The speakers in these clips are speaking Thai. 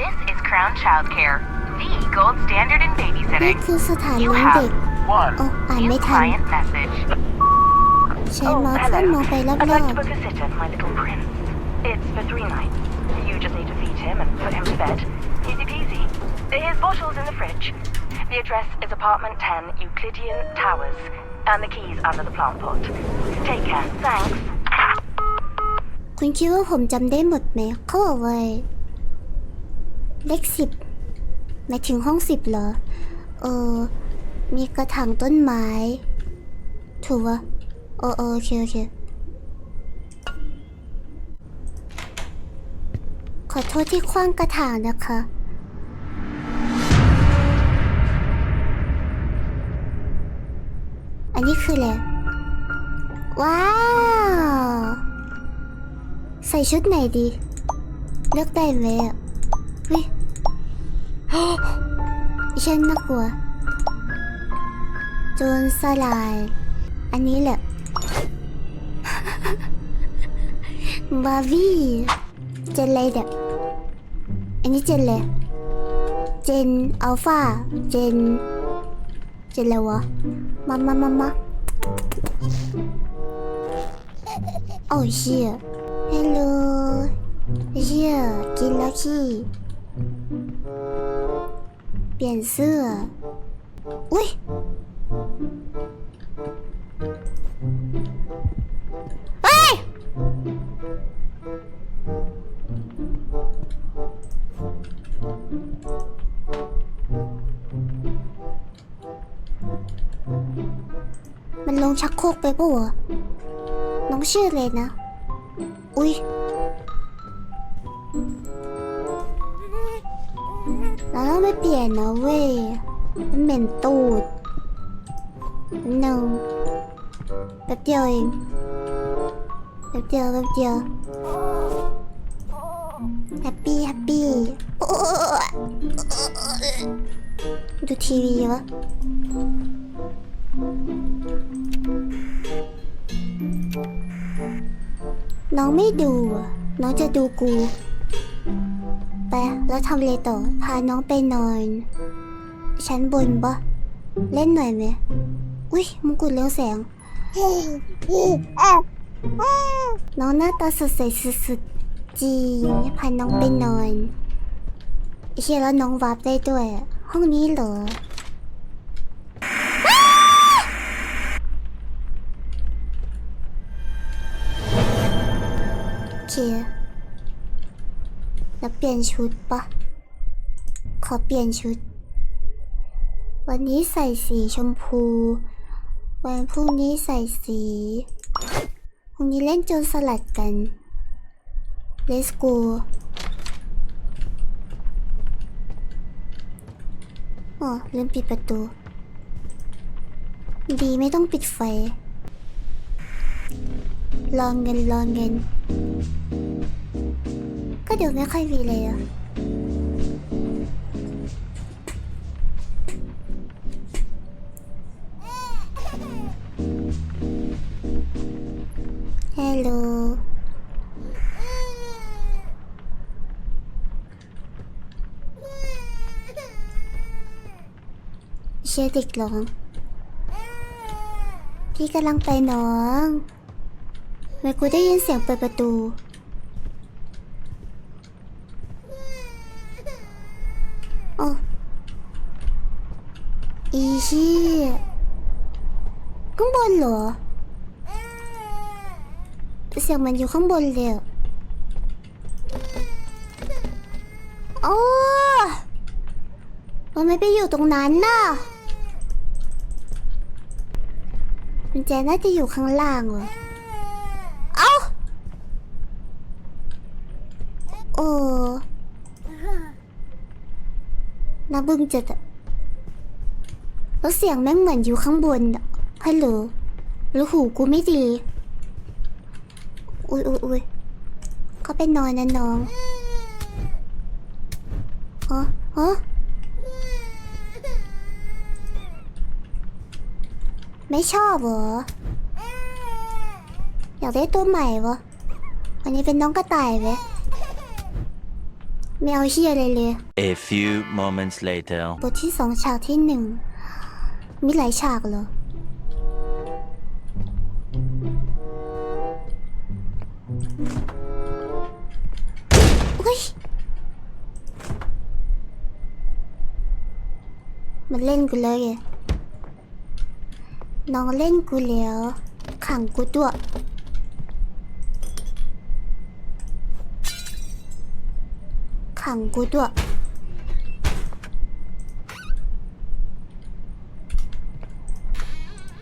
This is Crown Childcare, the gold standard in นี่ babysitting. คือสถาน You เลี้ยง have เด็ก one โอ้อ่าน new ไม่ทัน client message. ใช้เมาส์ขึ้นมองไปร I'd อ like บ to book a sitter for my little prince. It's for three nights. You just need to feed him and put him to bed. Easy peasy. His bottle's in the fridge. The address is apartment 10 Euclidean Towers. And the keys under the plant pot. Take care. Thanks. คุณคิดว่าผมจำได้หมดไหมเขาบอกว่าเลขสิบหมายถึงห้องสิบเหรอ เออ มีกระถางต้นไม้ ถูกปะเออเออโอเคโอเค ขอโทษที่คว้างกระถางนะคะอันนี้คืออะไรว้าว ใส่ชุดไหนดี เลือกได้ไหมอะเฮ้ยฉันน่ากลัว โจรสลาย อันนี้แหละ บาร์บี้เจนเลยเด็กอันนี้เจนเลย เจนอัลฟาเจน เจนอะไรวะ มามามามาโอ้เชี่ย ฮัลโหลเชี่ยกินแล้วขี้เปลี่ยนเสื้อ อุ้ยเฮ้ยมันลงชักโครกไปปะวะน้องชื่อเลยนะ อุ้ยเราต้องไม่เปลี่ยนนะเว้ย มันเหม็นตูดหนึ่งแป๊บเดียวเองแป๊บเดียวแป๊บเดียวแฮปปี้แฮปปี้ดูทีวีวะ น้องไม่ดูอะน้องจะดูกู ไป แล้วทำเลยต่อ พาน้องไปนอนชั้นบนปะเล่นหน่อยไหม อุ้ยมงกุฎเรืองแสง น้องหน้าตาสดใสสุดๆจริงพาน้องไปนอนเชียแล้วน้องวาร์ปได้ด้วย ห้องนี้เหรอ แล้วเปลี่ยนชุดปะ ขอเปลี่ยนชุด วันนี้ใส่สีชมพู วันพรุ่งนี้ใส่สี พรุ่งนี้เล่นโจนสลัดกัน Let's go อ๋อลืมปิดประตู ดีไม่ต้องปิดไฟรองเงินรองเงิน ก็เดี๋ยวไม่ค่อยมีเลยอะฮัลโหลเชื่อเด็กร้อง พี่กำลังไปน้องทำไมกูได้ยินเสียงเปิดประตู โอ้ อีชี่ข้างบนเหรอเสียงมันอยู่ข้างบนเลยโอ้มันไม่ไปอยู่ตรงนั้นน่ะมันแจน่าจะอยู่ข้างล่างเหรอ เอ้า โอ้น้าบึ้งจัดอะ แล้วเสียงแม่งเหมือนอยู่ข้างบนอะฮัลโหลแล้วหูกูไม่ดี อุ้ยอุ้ยอุ้ยเขาไปนอนนะน้องฮะฮะไม่ชอบเหรอ อยากได้ตัวใหม่วะวันนี้เป็นน้องกระต่ายไหมไม่เอาเฮียอะไรเลย A few moments later. บทที่สองฉากที่หนึ่ง มีหลายฉากเหรอ อุ้ย มันเล่นกูเลยน้องเล่นกูแล้ว ขังกูด้วยขังกูด้วย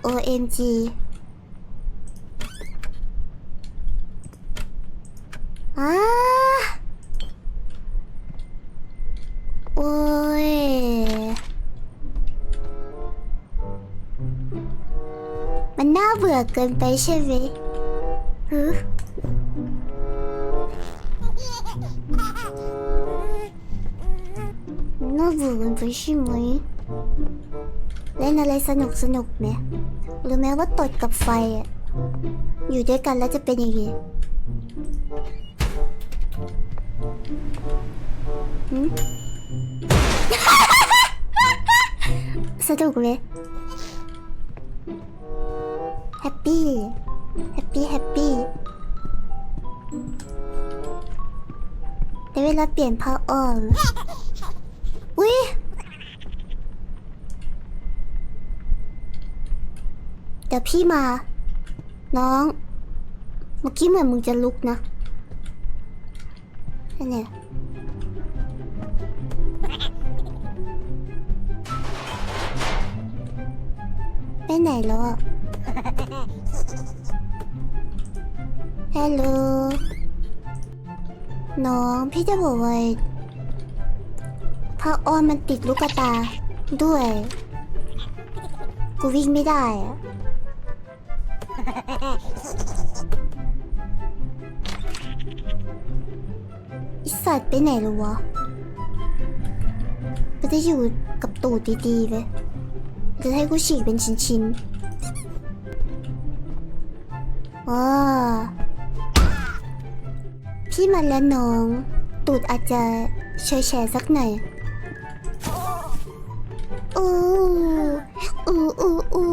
OMG อ่าโอ้ย มันน่าเบื่อเกินไปใช่ไหมฮึน่าเบื่อเกินไปใช่ไหมเล่นอะไรสนุกสนุกไหมหรือแม้ว่าตดกับไฟ อยู่ด้วยกันแล้วจะเป็นยังไงสนุกไหมแฮปปี้ แฮปปี้ แฮปปี้ได้เวลาเปลี่ยนผ้าอ้อมอุ้ย เดี๋ยวพี่มา น้อง เมื่อกี้เหมือนมึงจะลุกนะนั่นเนี่ยไปไหนแล้วอะฮัลโหลน้องพี่จะบอกว่าผ้าอ้อมมันติดลูกตาด้วย กูวิ่งไม่ได้อะ ไปไหนแล้วะมันจะอยู่กับตูดดีๆเลยจะให้กูฉีกเป็นชิ้นๆว้าพี่มาแล้วน้อง ตูดอาจจะเฉยแฉสักหน่อยอู้อู้อู้อู้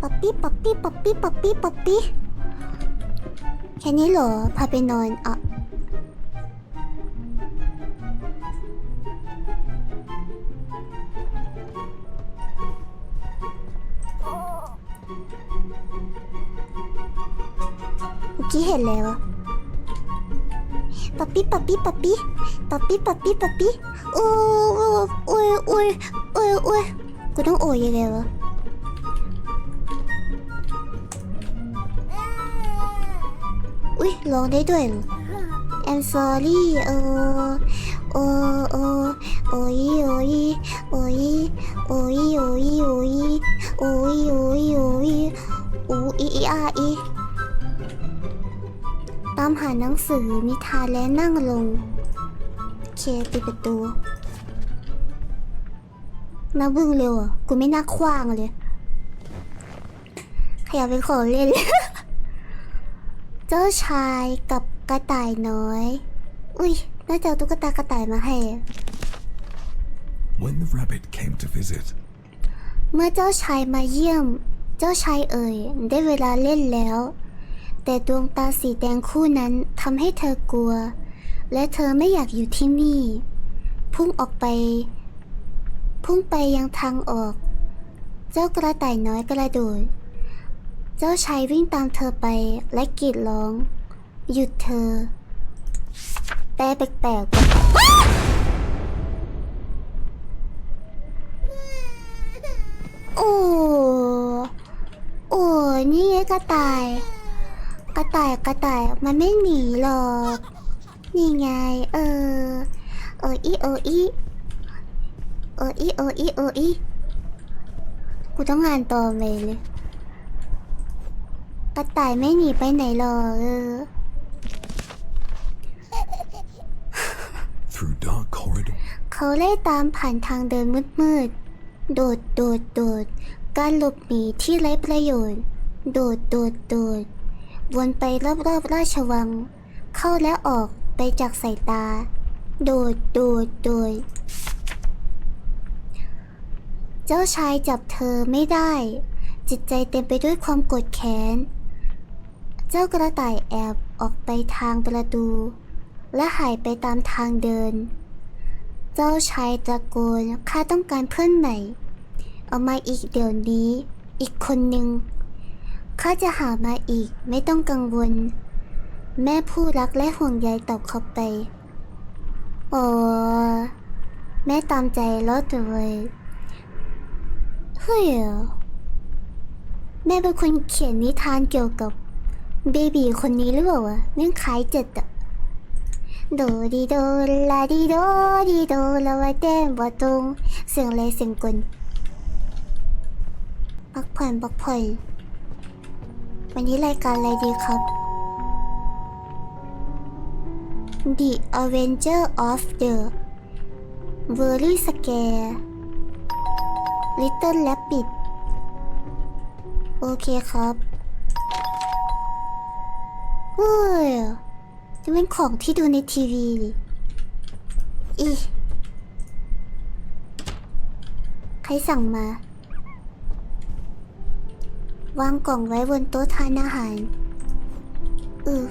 ป๊อปปี้ป๊อปปี้ป๊อปปี้ป๊อปปี้ป๊อปปี้แค่นี้เหรอ พาไปนอนอะ อ้ยยังไงวะอุ้ยร้องได้ด้วยเหรอ I'm sorry เออโอโอโอ้ยโอ้ยโอ้ยโตามหาหนังสือนิทานและนั่งลง เคปิดประตูน่าบึ้งเร็วอะ กูไม่น่าคว้างเลย ขยับไปขอเล่น เจ้าชายกับกระต่ายน้อย อุ้ย น่าจะเอาตุ๊กตากระต่ายมาให้อะ When the rabbit came to visit, เมื่อเจ้าชายมาเยี่ยม เจ้าชายเอ่ย ได้เวลาเล่นแล้ว แต่ดวงตาสีแดงคู่นั้นทำให้เธอกลัว และเธอไม่อยากอยู่ที่นี่ พุ่งออกไป พุ่งไปยังทางออก เจ้ากระต่ายน้อยกระโดด เจ้าชายวิ่งตามเธอไปและกรีดร้อง หยุดเธอแปลแปลกๆ โอ้ โอ้ นี่ไงกระต่าย กระต่ายกระต่ายมันไม่หนีหรอก นี่ไง เออเอออีเอออีเอออีเอออีเอออีกูต้องงานต่อไปเลย กระต่ายไม่หนีไปไหนหรอกเออ through dark corridors, เขาไล่ตามผ่านทางเดินมืดๆ โดดโดดโดด การหลบหนีที่ไร้ประโยชน์ โดดโดดโดด วนไปรอบๆราชวัง เข้าและออกไปจากสายตา โดดโดดโดดเจ้าชายจับเธอไม่ได้ จิตใจเต็มไปด้วยความโกรธแค้น เจ้ากระต่ายแอบออกไปทางประตู และหายไปตามทางเดิน เจ้าชายตะโกนข้าต้องการเพื่อนใหม่ เอามาอีกเดี๋ยวนี้ อีกคนหนึ่ง ข้าจะหามาอีกไม่ต้องกังวล แม่ผู้รักและห่วงใยตอบเขาไป โอ้แม่ตามใจแล้วเลยเฮ้ยแม่เป็นคนเขียนนิทานเกี่ยวกับเบบีคนนี้หรือเปล่าวะแม่องคล้ายเจัดอะโดดีโดลาดีโดดีโดลาวาเต้นบอตรงเสียงอะไรเสียงกลพักผ่อนพักผ่อน วันนี้รายการอะไรดีครับ The Avenger of the Very Scare Little Rabbit โอเคครับเฮ้ยจะเป็นของที่ดูในทีวีอีใครสั่งมา วางกล่องไว้บนโต๊ะทานอาหารอือ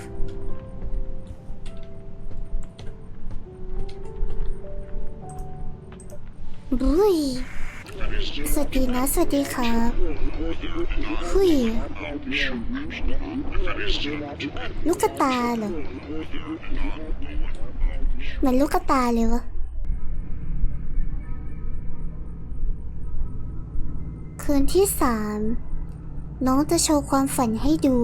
บุยสวัสดีนะ สวัสดีครับหุยลูกตาเหรอเหมือนลูกตาเลยวะ คืนที่สาม น้องจะโชว์ความฝันให้ดู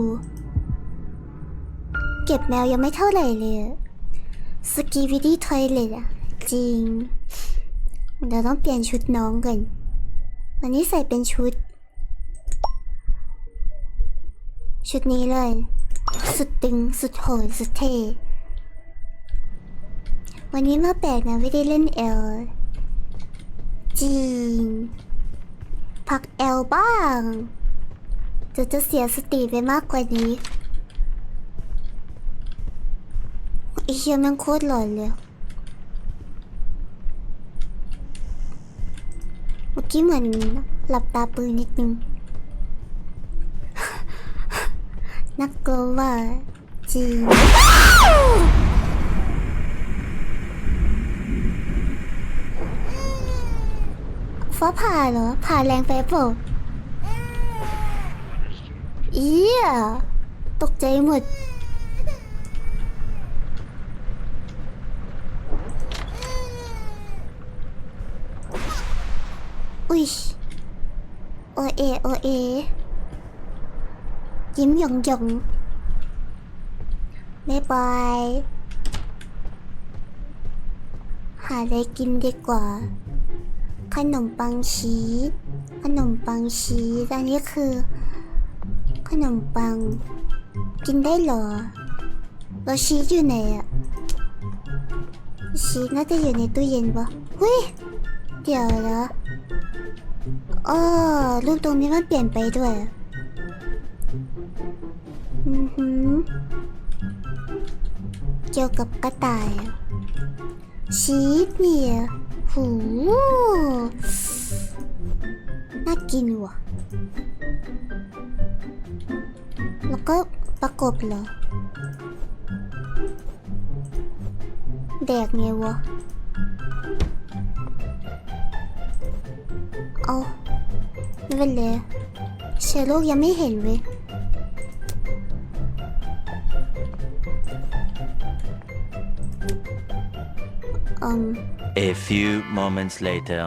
เก็บแมวยังไม่เท่าไหร่เลยสกีวิดี้ทอยเลตอะจริงเดี๋ยวต้องเปลี่ยนชุดน้องก่อนวันนี้ใส่เป็นชุด ชุดนี้เลย สุดตึง สุดโหดสุดเท่วันนี้มาแปลกนะไม่ได้เล่นเอลจริง พักเอลบ้าง จะจะเสียสติไปมากกว่านี้ไอเฮียมันโคตรหลอนเลยเมื่อกี้เหมือนหลับตาปืนนิดนึง นักกลัวว่าจริงฟ้าผ่าเหรอผ่าแรงไปเปล่า อียตกใจหมด อุ้ย โอเอ โอเอ ยิ้มหยองหยองบ๊ายบาย หาอะไรกินดีกว่า ขนมปังชีสขนมปังชีสอันนี้คือ ขนมปัง กินได้เหรอแล้วชีสอยู่ไหนอะชีสน่าจะอยู่ในตู้เย็นปะเฮ้ย เดี๋ยวนะอ๋อรูปตรงนี้มันเปลี่ยนไปด้วยอือหือเกี่ยวกับกระต่าย ชีสเนี่ย หู น่ากินว่ะ แล้วก็ประกบเหรอ แดกไงวะ เอาไม่เป็นไรเชื้อโรคยังไม่เห็นเว้ยอืม A few moments later.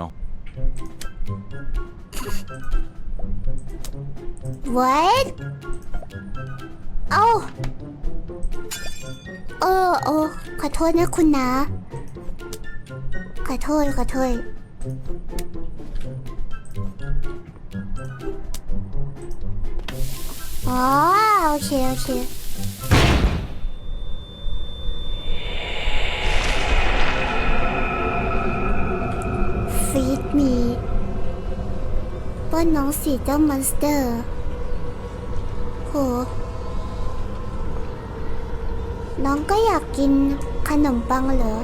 what เอาเออเออขอโทษนะคุณนะ ขอโทษ ขอโทษ อ๋อ โอเค โอเคฟีดมีป้อนน้องสีเจ้ามอนสเตอร์ โห น้องก็อยากกินขนมปังเหรอ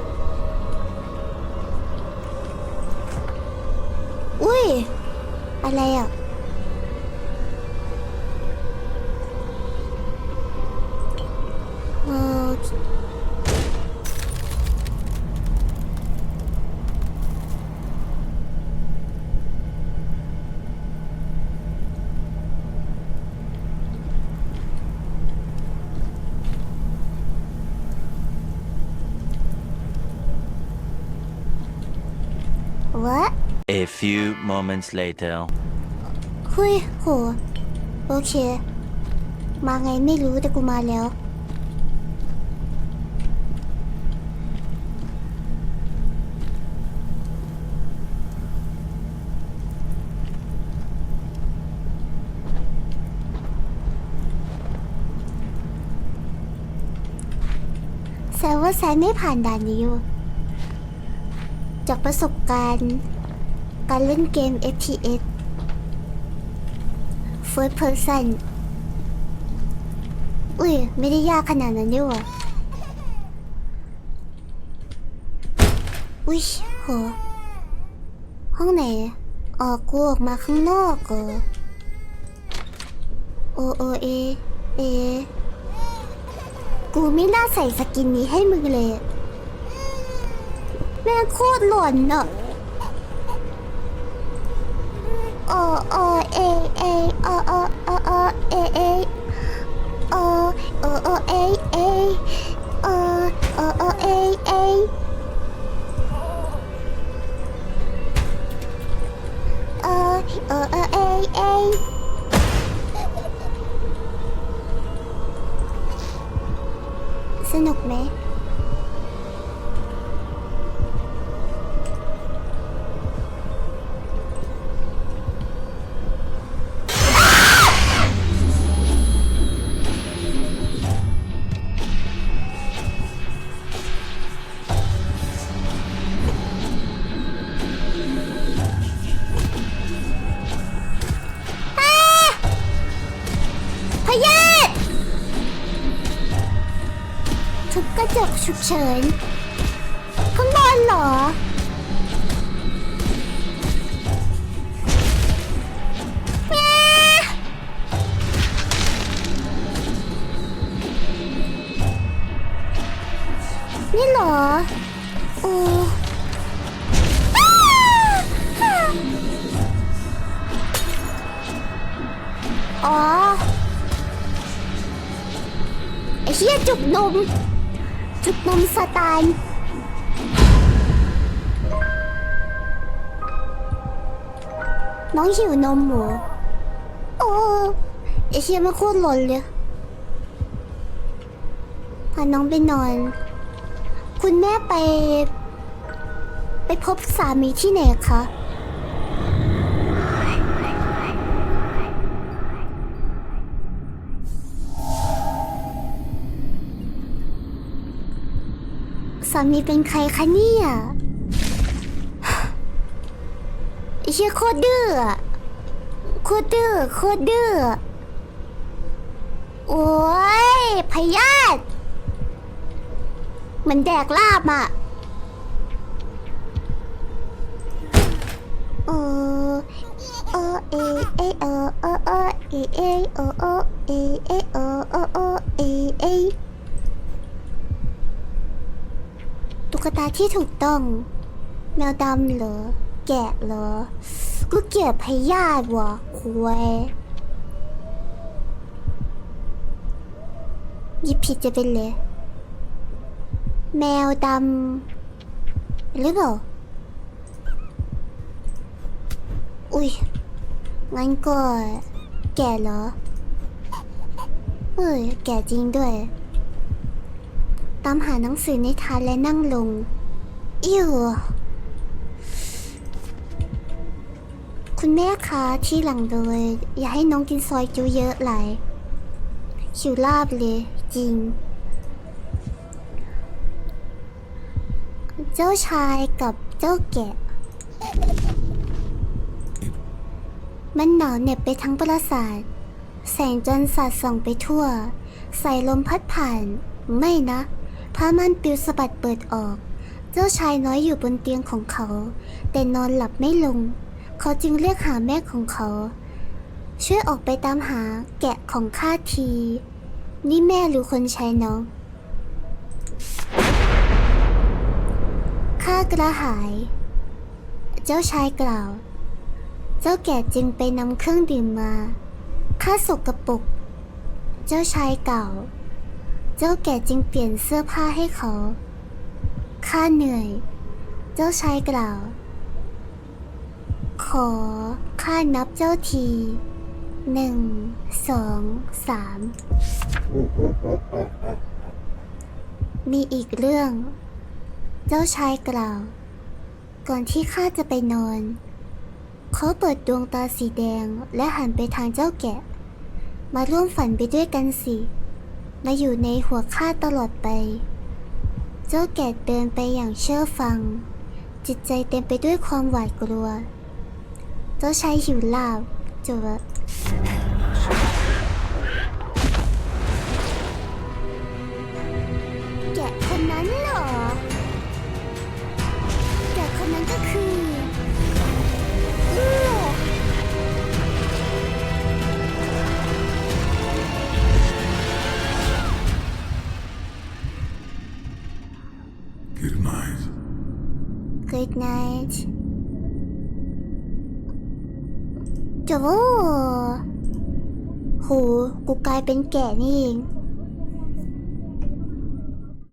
อุ้ย อะไรอะ A few moments later. เฮ้ยโห โอเค มาไงไม่รู้แต่กูมาแล้ว แซวว่าแซนไม่ผ่านด่านนี้อยู่จากประสบการณ์ การเล่นเกม FPS First person อุ้ย ไม่ได้ยากขนาดนั้นด้วยวะอุ้ยโหห้องไหน ออกกูออกมาข้างนอกเหรอโอโอเอ เอ กูไม่น่าใส่สกินนี้ให้มึงเลย แม่โคตรหล่อนเอเอโอโอโอโอเอเอโอโอโอเอเอโอโอโอ เฉินข้างบนเหรอแม่นี่เหรอ โอ้อ้าอ้าอ๋อไอ้เหี้ยจุกนม จุกนมสแตนน้องหิวนมหรอโอ้ไอเหี้ยมันโคตรหล่นเลยพาน้องไปนอน คุณแม่ไป ไปพบสามีที่ไหนคะามีเป็นใครคะเนี่ยเชี่ยโคตรดื้อโคตรดื้อโคตรดื้อโอ้ยพยาธิเหมือนแดกลาบอะโออเออเอโอโออเอเอโอโอเออเอโอโอโอเอเอ ตาที่ถูกต้อง แมวดำเหรอ แกะเหรอก็เกลียดพยาธิว่ะคุยยิบผิดจะเป็นเลย แมวดำหรือเปล่า อุ้ย งั้นก็แก่เหรอ เอ้ย แก่จริงด้วย ตามหาหนังสือนิทานและนั่งลง อิวคุณแม่คะที่หลังเลยอย่าให้น้องกินซอยจูเยอะหลายหิวลาบเลย จริง เจ้าชายกับเจ้าแกะ มันหนาวเหน็บไปทั้งปราสาท แสงจันทร์สาดส่องไปทั่ว ใส่ลมพัดผ่าน ไม่นะ ผ้าม่านปลิวสะบัดเปิดออก เจ้าชายน้อยอยู่บนเตียงของเขา แต่นอนหลับไม่ลง เขาจึงเรียกหาแม่ของเขา ช่วยออกไปตามหาแกะของข้าที นี่แม่หรือคนใช้น้องข้ากระหาย เจ้าชายกล่าว เจ้าแก่จึงไปนำเครื่องดื่มมาข้าสกกระปรกเจ้าชายกล่าว เจ้าแก่จึงเปลี่ยนเสื้อผ้าให้เขา ข้าเหนื่อย เจ้าชายกล่าว ขอข้านับเจ้าที หนึ่ง สอง สาม มีอีกเรื่อง เจ้าชายกล่าว ก่อนที่ข้าจะไปนอน เขาเปิดดวงตาสีแดงและหันไปทางเจ้าแกะ มาร่วมฝันไปด้วยกันสิ มาอยู่ในหัวข้าตลอดไป เจ้าแก่เดินไปอย่างเชื่อฟัง จิตใจเต็มไปด้วยความหวาดกลัว เจ้าชายหิวลาบจบแกะคนนั้น Good night จบโว้โห กูกลายเป็นแก่นี่เอง